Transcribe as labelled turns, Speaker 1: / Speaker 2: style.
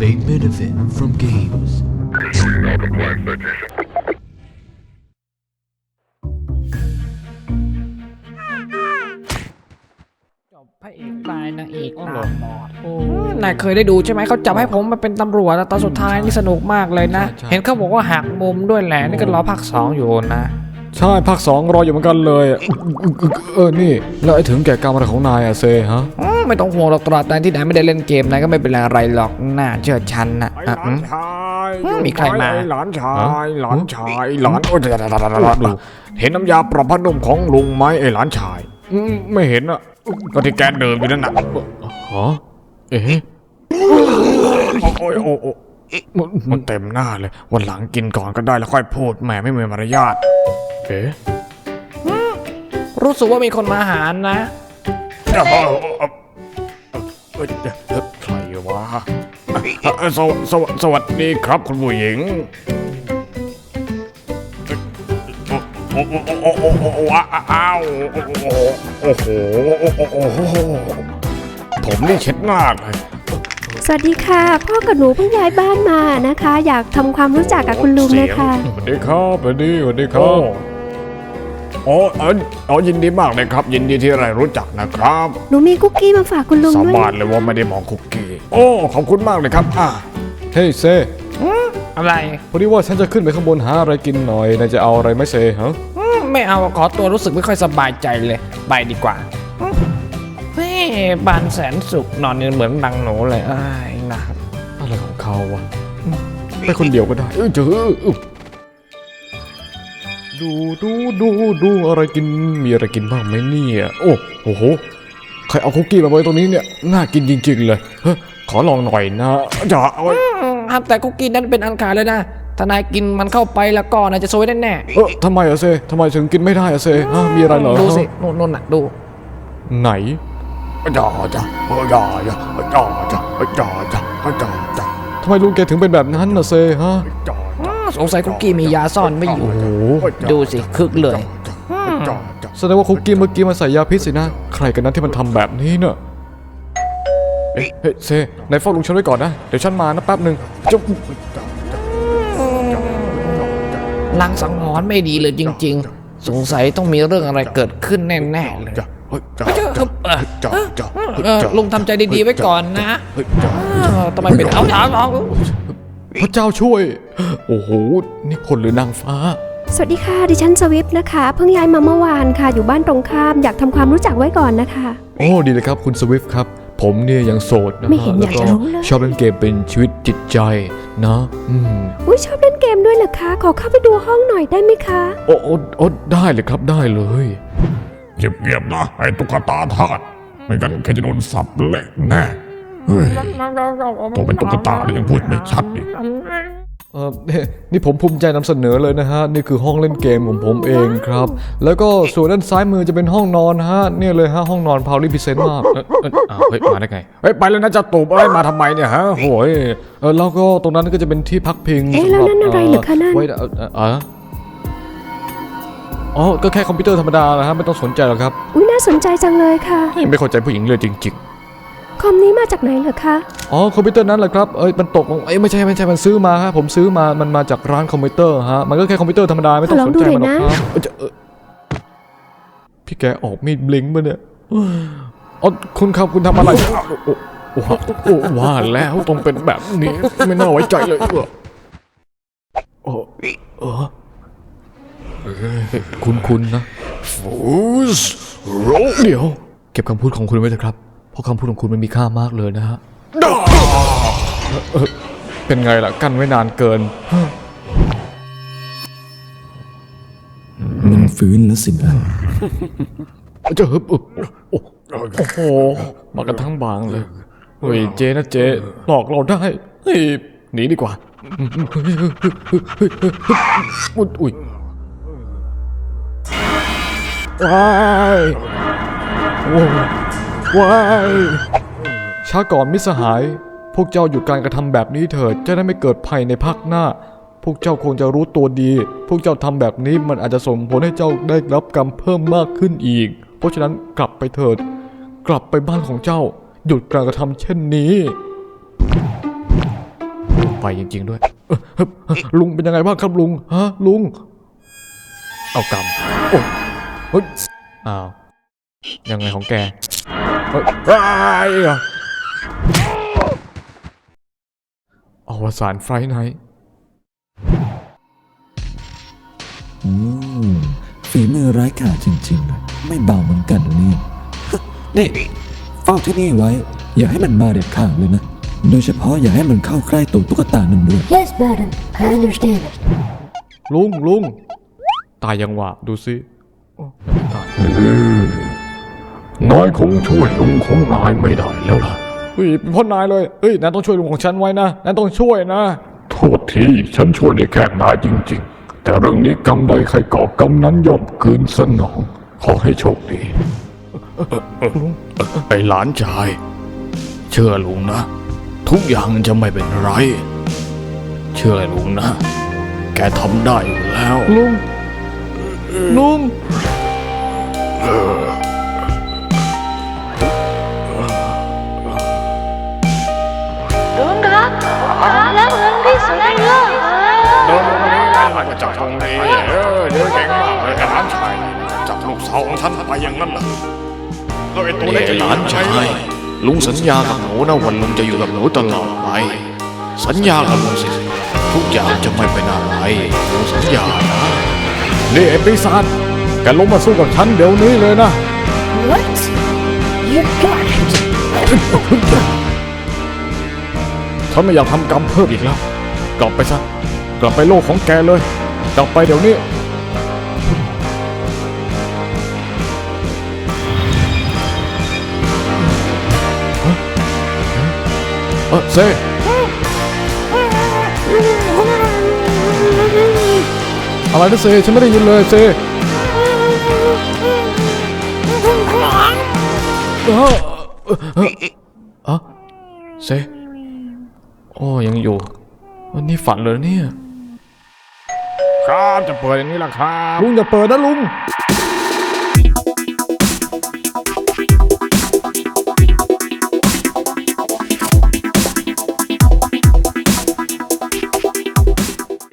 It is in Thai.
Speaker 1: may benefit from games.
Speaker 2: จบพระเอกตายนางเอกตาบอดนายเคยได้ดูใช่ไหมเขาจับให้ผมมาเป็นตำรวจแล้วตอนสุดท้ายนี่สนุกมากเลยนะ
Speaker 3: ใช่ใช่
Speaker 2: เห็นเขาบอกว่าหักมุมด้วยแหละนี่ก็รอภาคสองอยู่นะ
Speaker 3: ใช่ภาคสองรออยู่เหมือนกันเลยอะเออนี่ แล้วไอ้ถึงแก่กรรมอะไรของนายอะเซฮะ
Speaker 2: อืม ไม่ต้องห่วงหรอกตราบใดที่นายไม่ได้เล่นเกมนายก็ไม่เป็นไรหรอกน่าเชื่อชันนะ
Speaker 4: ไอ้
Speaker 2: อะ
Speaker 4: หลา
Speaker 2: อื
Speaker 4: น
Speaker 2: ม
Speaker 4: ชาย
Speaker 2: อืมมีใครมา
Speaker 4: ไอ้หลานชา
Speaker 3: ฮะ
Speaker 4: ยหลานชายหลานโอ้ยเห็นน้ำยาปรับผ้านุ่มของลุงไหมไอ้หลานชายอืมไม่เห็นอะก็ที่แกเดินอยู่นั่นน่ะ
Speaker 3: ฮะเอ๊ะ
Speaker 4: โอ้ยโอ้ยโอ้ยมันมันเต็มหน้าเลย วันหลังกินก่อนก็ได้แล้วค่อยพูดแหมไม่มีมารยาท
Speaker 3: เอ๊ะ
Speaker 2: รู้สึกว่ามีคนมาหานะ
Speaker 4: ยเอ้ยใครวะสวสวสวัสดีครับคุณผู้หญิงโอ้โอ้โอ้โอ้โอ้โอ้อ้าวโอ้โหโอ้โหโอ้โหผมนี่เช็ดหน้าเลย
Speaker 5: สวัสดีค่ะ พ่อกับหนูเพิ่งย้ายบ้านมานะคะ อยากทำความรู้จักกับคุณลุงนะคะ
Speaker 3: สวัสดีครับสวัสดีสวัสดีครับ
Speaker 4: โอ้เอออ๋อยินดีมากเลยครับ ยินดีที่ได้รู้จักนะครับ
Speaker 5: หนูมีคุกกี้มาฝากคุณลุง
Speaker 4: สา
Speaker 5: ด้วย
Speaker 4: บานเลยว่าไม่ได้มองคุกกี้ โอ้ ขอบคุณมากเลยครับ อ่า
Speaker 3: เฮ้ยเซ
Speaker 2: อะไร
Speaker 3: พอดีว่าฉันจะขึ้นไปข้างบนหาอะไรกินหน่อยนายจะเอาอะไรไหมเซฮะ
Speaker 2: อืมไม่เอาขอตัวรู้สึกไม่ค่อยสบายใจเลย ไปดีกว่าอืมเฮ้ยบานแสนสุขนอนนี่เหมือนดังหนูเลยอ้ายนะครับ
Speaker 3: อะไรของเขาวะอืมไปคนเดียวก็ได้เออเจออุ๊ย ดูดูดูดูอะไรกินมีอะไรกินบ้างไหมเนี่ยโอ้โหใครเอาคุกกี้มาไว้ตรงนี้เนี่ยน่ากินจริงๆเลยเฮ้ขอลองหน่อยนะอย่าเอาไว้
Speaker 2: ห้ามแต่คุกกี้นั้นเป็นอันขาดเลยนะทนายกินมันเข้าไปแล้วก็นาจะซวยแน่แน่
Speaker 3: เออทำไมอะเซ่ทำไมถึงกินไม่ได้อะเซฮะมีอะไรเหรอ
Speaker 2: ๆดูสินนนน่ะดู
Speaker 3: ไหน
Speaker 4: อย่าจ้ะอย่าออย่าจ้ะอย่าจ้ะอย่าจ้ะอย่าจ้ะ
Speaker 3: ทำไมลุงแกถึงเป็นแบบนั้นนะเซ่ฮะ
Speaker 2: สงสัยคุกกี้มียาซ่อนไม่อยู่
Speaker 3: โอ้โห
Speaker 2: ดูสิคึกเลย
Speaker 4: จ้าจ้า
Speaker 3: แสดงว่าคุกกี้เมื่อกี้มันใส่ยาพิษสินะ ใครกันนั้นที่มันทำแบบนี้เนอะเอ๊ะเฮ้ยเซนายเฝ้าลุงฉันไว้ก่อนนะ เดี๋ยวฉันมานะแป๊บหนึ่งจุ๊บ
Speaker 2: ลังสังหรณ์ไม่ดีเลยจริง ๆ สงสัยต้องมีเรื่องอะไรเกิดขึ้นแน่ๆเลย
Speaker 4: จ้าจ้า
Speaker 2: เจ้าเออ
Speaker 4: จ้าจ้า
Speaker 2: เออลุงทำใจดีๆไว้ก่อนนะเออทำไมเป็นเอาถามเอา
Speaker 3: พระเจ้าช่วย โอ้โห นี่คนหรือนางฟ้า
Speaker 5: สวัสดีค่ะ ดิฉันสวิฟนะคะ เพิ่งย้ายมาเมื่อวานค่ะ อยู่บ้านตรงข้าม อยากทำความรู้จักไว้ก่อนนะคะ
Speaker 3: โอ้ดีเลยครับคุณสวิฟต์ครับ ผมเนี่ยยังโสดนะ
Speaker 5: ไม่เห็น
Speaker 3: ฮะ
Speaker 5: อยากจะรู้เลย
Speaker 3: ชอบเล่นเกมเป็นชีวิตจิตใจนะอืม
Speaker 5: อุ้ยชอบเล่นเกมด้วยเหรอคะ ขอเข้าไปดูห้องหน่อยได้ไหมคะ
Speaker 3: โอ้โอ้โอ้ได้เลยครับได้เลย
Speaker 4: เงียบๆนะไอ้ตุ๊กตาทาสไม่งั้นแกจะโดนสับเละแน่ เฮ้ยตัวเป็นตุ๊กตาเลยยังพูดไม่ชัดอีก
Speaker 3: เออนี่ผมภูมิใจนำเสนอเลยนะฮะ นี่คือห้องเล่นเกมของผมเองครับ แล้วก็ส่วนด้านซ้ายมือจะเป็นห้องนอนฮะ เนี่ยเลยฮะห้องนอนพาวลี่พิเศษมาก เออเอออ้าวเฮ้ยมาได้ไง
Speaker 4: เฮ้ยไปแล้วนะจะตูบอะไรมาทำไมเนี่ยฮะ
Speaker 3: โอ้ยเออแล้วก็ตรงนั้นก็จะเป็นที่พักพิง
Speaker 5: เอ๊ะแล้วนั่นอะไรเหรอคะนั่น
Speaker 3: ไว้เอ่อเอ่อเอ่ออ๋อก็แค่คอมพิวเตอร์ธรรมดานะฮะไม่ต้องสนใจหรอกครับ
Speaker 5: อุ้ยน่าสนใจจังเลยค่ะ
Speaker 3: ไม่เข้าใจผู้หญิงเลยจริง
Speaker 5: คอมนี้มาจากไหนเหรอคะ
Speaker 3: ๆอ๋อคอมพิวเตอร์นั้นแหละครับเอ้ยมันตกลงเอ้ยไม่ใช่ไม่ใช่มันซื้อมาฮะผมซื้อมามันมาจากร้านคอมพิวเตอร์ฮะมันก็แค่คอมพิวเตอร์ธรรมดาไม่ต้องสนใจมันหรอกครับเอ้ยจะเอ่อพี่แกออกมีดบลิงก์มาเนี่ยอ๋อคุณครับคุณทำอะไรโอ้โอ้โอ้โอ้ว่าแล้วต้องเป็นแบบนี้ไม่น่าไว้ใจเลยเออโอ้เออเอ้ยคุณคุณนะ
Speaker 4: ฟูสโร
Speaker 3: เดี๋ยว เก็บคำพูดของคุณไว้เถอะครับ เพราะคำพูดของคุณมันมีค่ามากเลยนะฮะเออเป็นไงล่ะ กั้นไว้นานเกิน
Speaker 1: มันฟื้นแล้วสินะ
Speaker 3: จะฮึบอึบโอ้โอ้โห มากันทั้งบางเลย เฮ้ยเจนะเจหลอกเราได้เฮ้ยหนีดีกว่า อุ๊ยอุ้ยว้ายโอ้ ว้ายช้าก่อนมิสหาย พวกเจ้าหยุดการกระทำแบบนี้เถิดจะได้ไม่เกิดภัยในภาคหน้า พวกเจ้าคงจะรู้ตัวดี พวกเจ้าทำแบบนี้มันอาจจะส่งผลให้เจ้าได้รับกรรมเพิ่มมากขึ้นอีก เพราะฉะนั้นกลับไปเถิด กลับไปบ้านของเจ้า หยุดการกระทำเช่นนี้ไปจริง ๆ ด้วย ลุงเป็นยังไงบ้างครับลุง ฮะ ลุง เอากำโอ้ยอ้าว ยังไงของแกเฮ้ยไอ้อะอวสานไฟไนท์
Speaker 1: อืมฝีมือร้ายกาจจริงๆนะไม่เบาเหมือนกันนะเนี่ยนี่เฝ้าที่นี่ไว้ อย่าให้มันมาเด็ดขาดเลยนะ โดยเฉพาะอย่าให้มันเข้าใกล้ตัวตุ๊กตานั่นด้วย
Speaker 6: Yes, madam. I understand it.
Speaker 3: ลุงลุงตายยังหวะดูสิโอ้ยังไม่ตาย
Speaker 7: น้อยคงช่วยลุงของนายไม่ได้แล้วล่ะ
Speaker 3: เฮ้ยเป็นเพ่อนายเลยเฮ้ยนายต้องช่วยลุงของฉันไว้นะนายต้องช่วยนะ
Speaker 7: โทษทีฉันช่วยได้แค่นายจริง ๆ แต่เรื่องนี้กรรมใดใครก่อกรรมนั้นย่อมคืนสนอง ขอให้โชคดี
Speaker 4: ไอ้หลานชาย เชื่อลุงนะ ทุกอย่างจะไม่เป็นไร เชื่อลุงนะ แกทำได้อยู่แล้ว
Speaker 3: ลุงลุง
Speaker 4: สาวของฉันไปอย่างนั้นเหรอแล้วไอ้ตัวเล็กจะหลานชายลุงสัญญากับหนูนะวันลุงจะอยู่กับหนูตลอดไป สัญญากับลุงสิทุกอย่างจะไม่เป็นอะไรลุงสัญญานะ
Speaker 3: นี่ไอ้ปีศาจแกลงมาสู้กับฉันเดี๋ยวนี้เลยนะ
Speaker 6: What? You got it.
Speaker 3: ฉันไม่อยากทำกรรมเพิ่มอีกแล้ว กลับไปซะ กลับไปโลกของแกเลย กลับไปเดี๋ยวนี้ เออเซอะไรนะเซฉันไม่ได้ยินเลยเซเออเออเออเออเซโอ้ยังอยู่วันนี้ฝันเลยเนี่ย
Speaker 4: ครับจะเปิดอย่างนี้ล่ะครับ
Speaker 3: ลุงอย่าเปิดนะลุง